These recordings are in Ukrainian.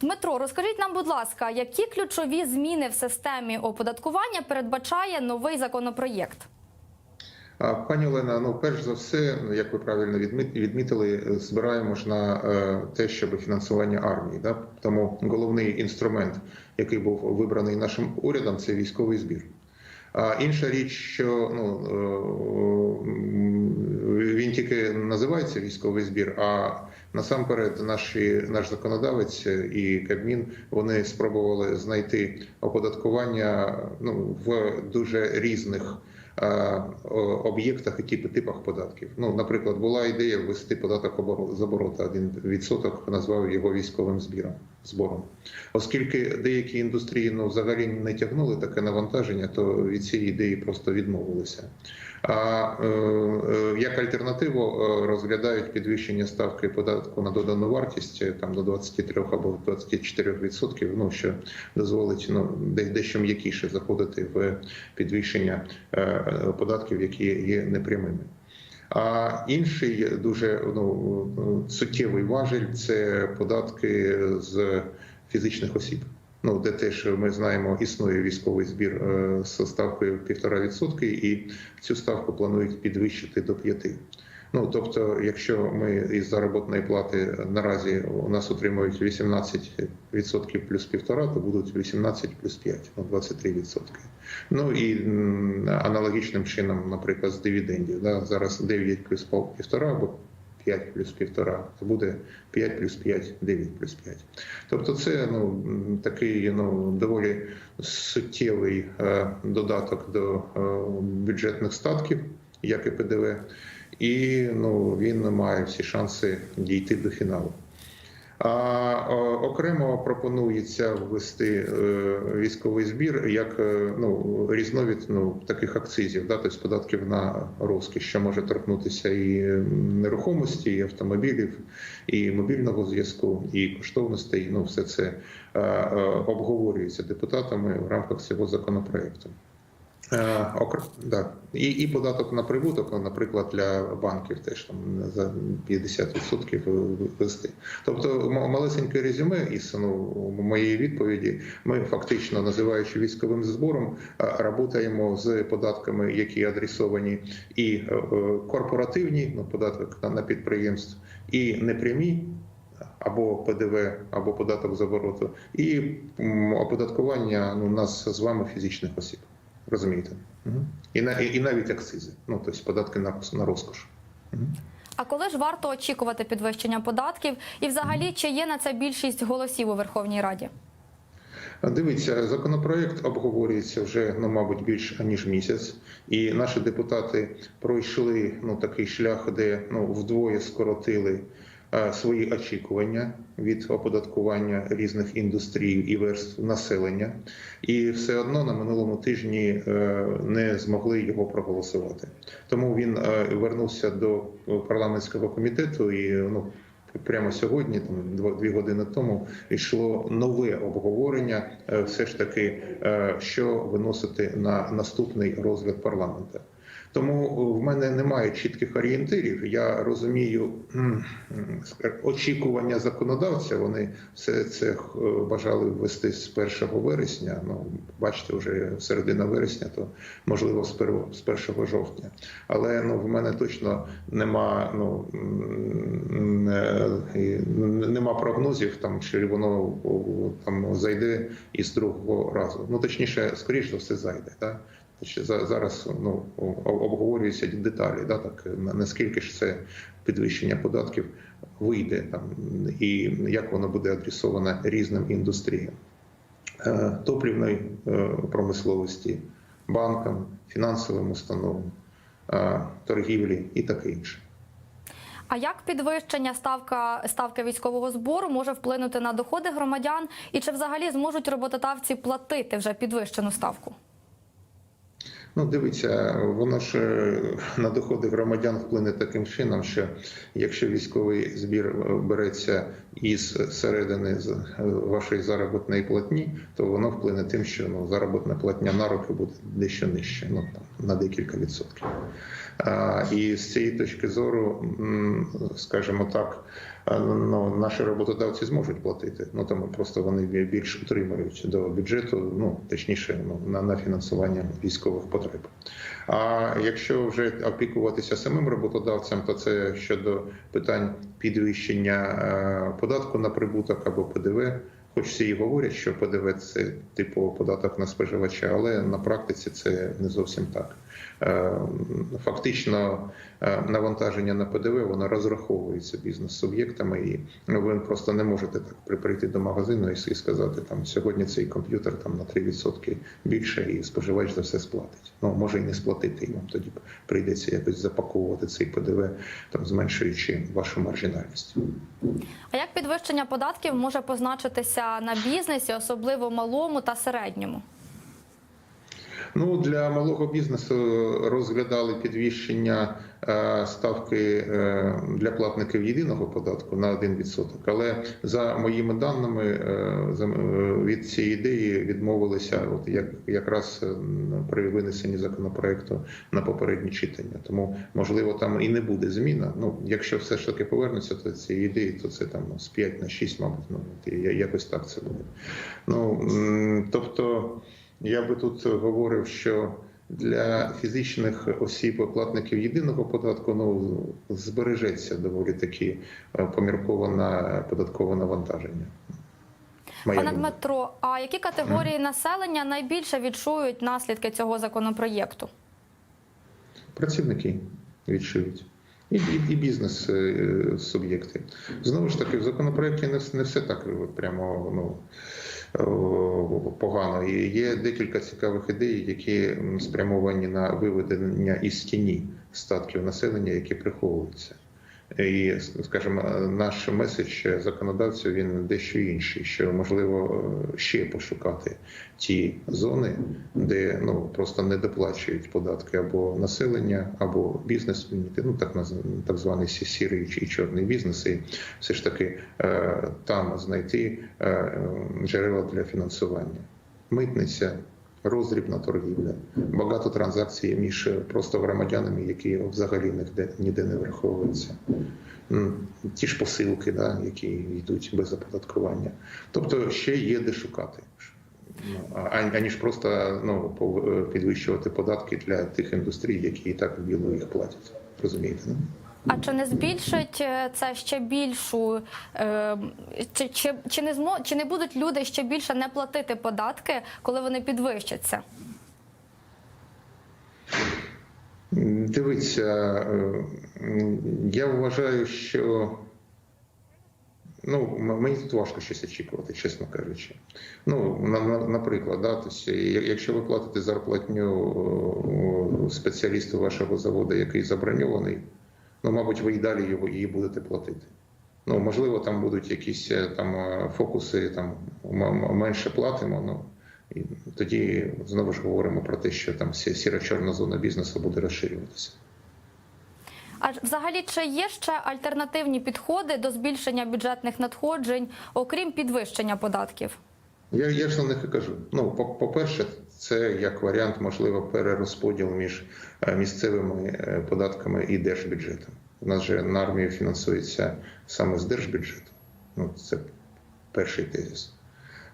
Дмитро, розкажіть нам, будь ласка, які ключові зміни в системі оподаткування передбачає новий законопроєкт? Пані Олена, ну перш за все, як ви правильно відмітили, е, збираємо ж на е, те, щоб фінансування армії. Да? Тому головний інструмент, який був вибраний нашим урядом, це військовий збір. А інша річ, що ну називається військовий збір, а насамперед наші наш законодавець і Кабмін вони спробували знайти оподаткування ну в дуже різних е, об'єктах і типи- типах податків. Ну, наприклад, була ідея ввести податок з обороту 1%, назвав його військовим збіром збором. Оскільки деякі індустрії ну, взагалі не тягнули таке навантаження, то від цієї ідеї просто відмовилися. А е, е, як альтернативу е, розглядають підвищення ставки податку на додану вартість там до 23 або 24 відсотків, ну що дозволить ну дещо м'якіше заходити в підвищення податків, які є непрямими. А інший дуже ну, суттєвий важель це податки з фізичних осіб. Ну, де теж ми знаємо, існує військовий збір е, з ставкою 1,5%, і цю ставку планують підвищити до 5%. Ну тобто, якщо ми із заробітної плати наразі у нас отримують 18% плюс 1,5%, то будуть 18 плюс 5, ну 23%. Ну і аналогічним чином, наприклад, з дивідендів. Да, зараз 9 плюс 1,5 або 5 плюс 1,5, це буде 5 плюс 5, 9 плюс 5. Тобто це ну, такий ну, доволі суттєвий е, додаток до е, бюджетних статків, як і ПДВ, і ну, він має всі шанси дійти до фіналу. А окремо пропонується ввести е, військовий збір як е, ну, різновид ну, таких акцизів, да, тобто податків на розкіш, що може торкнутися і нерухомості, і автомобілів, і мобільного зв'язку, і коштовностей. Ну, все це е, обговорюється депутатами в рамках цього законопроекту. Е, да. І, і податок на прибуток, наприклад, для банків теж там за 50% ввести. Тобто, малесеньке резюме із ну, моєї відповіді. Ми фактично, називаючи військовим збором, е, працюємо з податками, які адресовані і е, е, корпоративні, ну податок на підприємств, і непрямі. Або ПДВ, або податок з обороту, і оподаткування ну, нас з вами фізичних осіб. Розумієте? І, на, і, і навіть акцизи, ну тобто податки на, на розкош. А коли ж варто очікувати підвищення податків? І взагалі чи є на це більшість голосів у Верховній Раді? Дивіться, законопроект обговорюється вже ну, мабуть, більш ніж місяць, і наші депутати пройшли ну такий шлях, де ну вдвоє скоротили свої очікування від оподаткування різних індустрій і верств населення, і все одно на минулому тижні е, не змогли його проголосувати. Тому він е, вернувся до парламентського комітету і ну. Прямо сьогодні, там дві години тому, йшло нове обговорення, е, все ж таки, е, що виносити на наступний розгляд парламенту. Тому в мене немає чітких орієнтирів. Я розумію очікування законодавця. Вони все це е, бажали ввести з 1 вересня. Ну бачите, вже середина вересня, то можливо з 1 з 1 жовтня. Але ну в мене точно нема ну е, нема прогнозів там, чи воно там зайде із другого разу. Ну точніше, скоріш за все зайде. Так? Зараз ну обговорюються деталі, да так на- наскільки ж це підвищення податків вийде там, і як воно буде адресоване різним індустріям Е, топливної е, промисловості, банкам, фінансовим установам, е, торгівлі і таке інше. А як підвищення ставка ставки військового збору може вплинути на доходи громадян? І чи взагалі зможуть роботодавці платити вже підвищену ставку? Ну, дивіться, воно ж е, на доходи громадян вплине таким чином, що якщо військовий збір е, береться із середини е, вашої заробітної платні, то воно вплине тим, що ну, заробітна платня на руки буде дещо нижче, ну там на декілька відсотків. І з цієї точки зору, скажімо так, ну, наші роботодавці зможуть платити. Ну тому просто вони більш утримують до бюджету, ну точніше, ну на, на фінансування військових потреб. А якщо вже опікуватися самим роботодавцем, то це щодо питань підвищення податку на прибуток або ПДВ. Хоч всі і говорять, що ПДВ це типу податок на споживача, але на практиці це не зовсім так. Е, Фактично е, навантаження на ПДВ воно розраховується бізнес-суб'єктами, і ну, ви просто не можете так прийти до магазину і сказати, там сьогодні цей комп'ютер там на 3% більше, і споживач за все сплатить. Ну може і не сплатити, і вам тоді прийдеться якось запаковувати цей ПДВ, там зменшуючи вашу маржинальність. А як підвищення податків може позначитися на бізнесі, особливо малому та середньому? Ну для малого бізнесу розглядали підвищення ставки е, для платників єдиного податку на 1%. Але за моїми даними е, е, від цієї ідеї відмовилися, от як якраз е, при винесенні законопроекту на попереднє читання. Тому можливо там і не буде зміна. Ну якщо все ж таки повернуться до цієї ідеї, то це там з 5 на 6, мабуть. Ну якось так це буде. Ну тобто. Я би тут говорив, що для фізичних осіб платників єдиного податку ну збережеться доволі таки е, помірковане податкове навантаження. Моя Пане думка. Дмитро, а які категорії населення найбільше відчують наслідки цього законопроєкту? працівники відчують. І, і, і бізнес е, суб'єкти. Знову ж таки, в законопроекті не, не все так прямо ну, погано. І є декілька цікавих ідей, які спрямовані на виведення із тіні статків населення, які приховуються. І, скажімо, наш меседж законодавцю він дещо інший, що можливо ще пошукати ті зони, де ну просто не доплачують податки або населення, або бізнес ну так так званий сі- сірий чи чорний бізнес, і все ж таки е, там знайти е, джерела для фінансування. Митниця, роздрібна торгівля, багато транзакцій між просто громадянами, які взагалі ніде, ніде не враховуються. Ті ж посилки, да, які йдуть без оподаткування. Тобто ще є де шукати. Ну, аніж просто ну, підвищувати податки для тих індустрій, які і так в білу їх платять. Розумієте? Ну? А чи не збільшить е, це ще більшу, е, чи, чи, чи, не змо, чи не будуть люди ще більше не платити податки, коли вони підвищаться? Дивіться, е, я вважаю, що ну, мені тут важко щось очікувати, чесно кажучи. Ну, на, на, наприклад, да, тобто, якщо ви платите зарплатню спеціалісту вашого заводу, який заброньований, ну, мабуть, ви і далі її будете платити. Ну, можливо, там будуть якісь е, там е, фокуси, там менше платимо. Ну і тоді знову ж говоримо про те, що там сі- сіро-чорна зона бізнесу буде розширюватися. А взагалі чи є ще альтернативні підходи до збільшення бюджетних надходжень, окрім підвищення податків? Я, я ж на них і кажу. Ну, по- по-перше, це як варіант, можливо, перерозподіл між е, місцевими е, податками і держбюджетом. У нас же на армію фінансується саме з держбюджету. Ну, це перший тезис.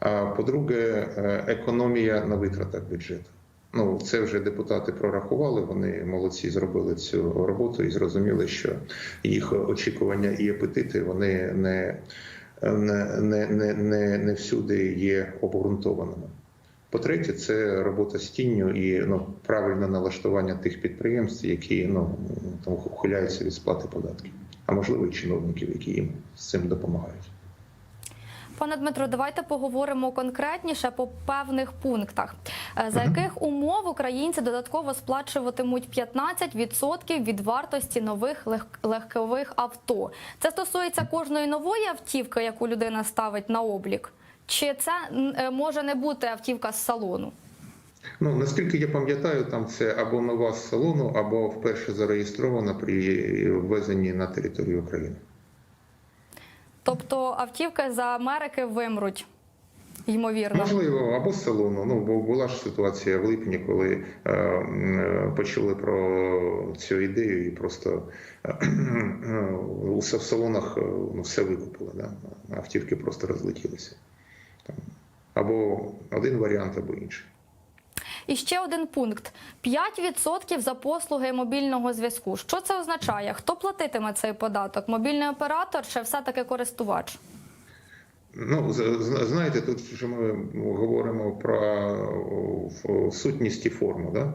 А по-друге, е, економія на витратах бюджету. Ну, це вже депутати прорахували. Вони молодці зробили цю роботу і зрозуміли, що їх очікування і апетити вони не, не, не, не, не, всюди є обґрунтованими. По-третє, це робота з тінню і ну, правильне налаштування тих підприємств, які ну, там ухиляються від сплати податків, а можливо чиновників, які їм з цим допомагають. Пане Дмитро, давайте поговоримо конкретніше по певних пунктах. Е, За яких умов українці додатково сплачуватимуть 15% від вартості нових лег- легкових авто? Це стосується кожної нової автівки, яку людина ставить на облік. Чи це е, може не бути автівка з салону? Ну наскільки я пам'ятаю, там це або нова з салону, або вперше зареєстрована при ввезенні на територію України. Тобто автівки за Америки вимруть. ймовірно. Можливо, або з салону. Ну бо була ж ситуація в липні, коли е, е, почули про цю ідею і просто е, е, в салонах е, ну, все викупили. Да? Автівки просто розлетілися. Там, Або один варіант, або інший. І ще один пункт: 5% за послуги мобільного зв'язку. Що це означає? Хто платитиме цей податок? Мобільний оператор чи все-таки користувач? Ну, знаєте, тут вже ми говоримо про сутність і форму. Да?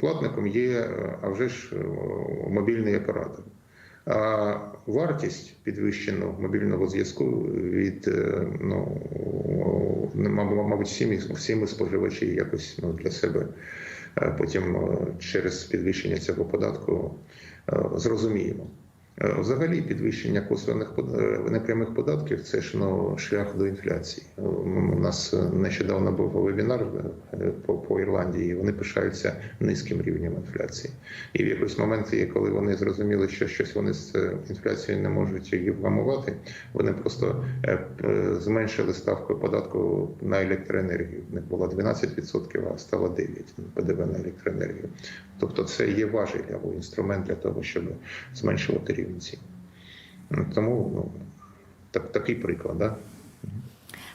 Платником є, а вже ж мобільний оператор. А вартість підвищеного мобільного зв'язку від е, ну, о, мабуть, всі, всі ми споживачі якось ну, для себе е, потім е, через підвищення цього податку е, зрозуміємо. Е, Взагалі, підвищення косвених е, непрямих податків це ж ну, шлях до інфляції. Е, У нас нещодавно був вебінар по, по Ірландії. Вони пишаються низьким рівнем інфляції. І в якийсь момент, коли вони зрозуміли, що щось вони з інфляцією не можуть її вгамувати, вони просто зменшили ставку податку на електроенергію. В них було 12%, а стало 9% ПДВ на електроенергію. Тобто, це є важіль або інструмент для того, щоб зменшувати рівень цін. Ну, Тому ну, так, такий приклад. Да?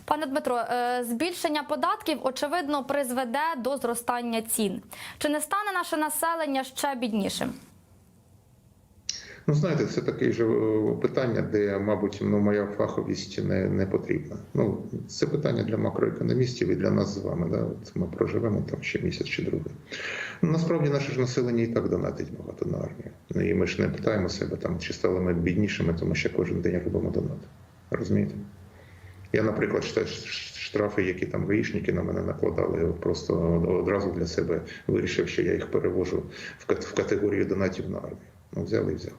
Пане Дмитро, е, збільшення податків очевидно призведе до зростання цін. Чи не стане наше населення ще біднішим? Ну, знаєте, це таке ж е, питання, де, мабуть, ну, моя фаховість не, не потрібна. Ну, це питання для макроекономістів і для нас з вами. Да? От ми проживемо там ще місяць чи другий. Ну, насправді наше ж населення і так донатить багато на армію. Ну, і ми ж не питаємо себе, там, чи стали ми біднішими, тому що кожен день робимо донат. Розумієте? Я, наприклад, штрафи, які там гаїшники на мене накладали, просто одразу для себе вирішив, що я їх перевожу в категорію донатів на армію. Ну, взяли і взяли.